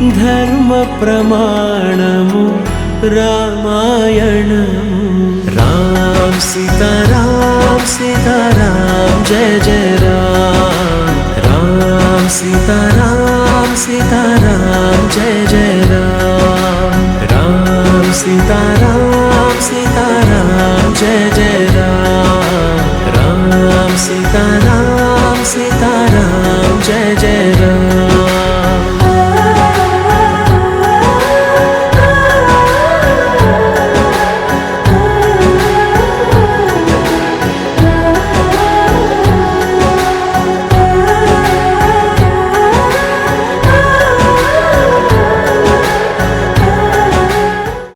ధర్మ ప్రమాణము రామాయణము రామ్ సీతారాం సీతారాం జయ జయ రామ్ రామ్ సీతారాం సీతారాం జయ జయ రామ్ రామ్ సీతారాం సీతారాం జయ జయ రామ్ రామ్ సీతారాం సీతారాం జయ జయ రామ్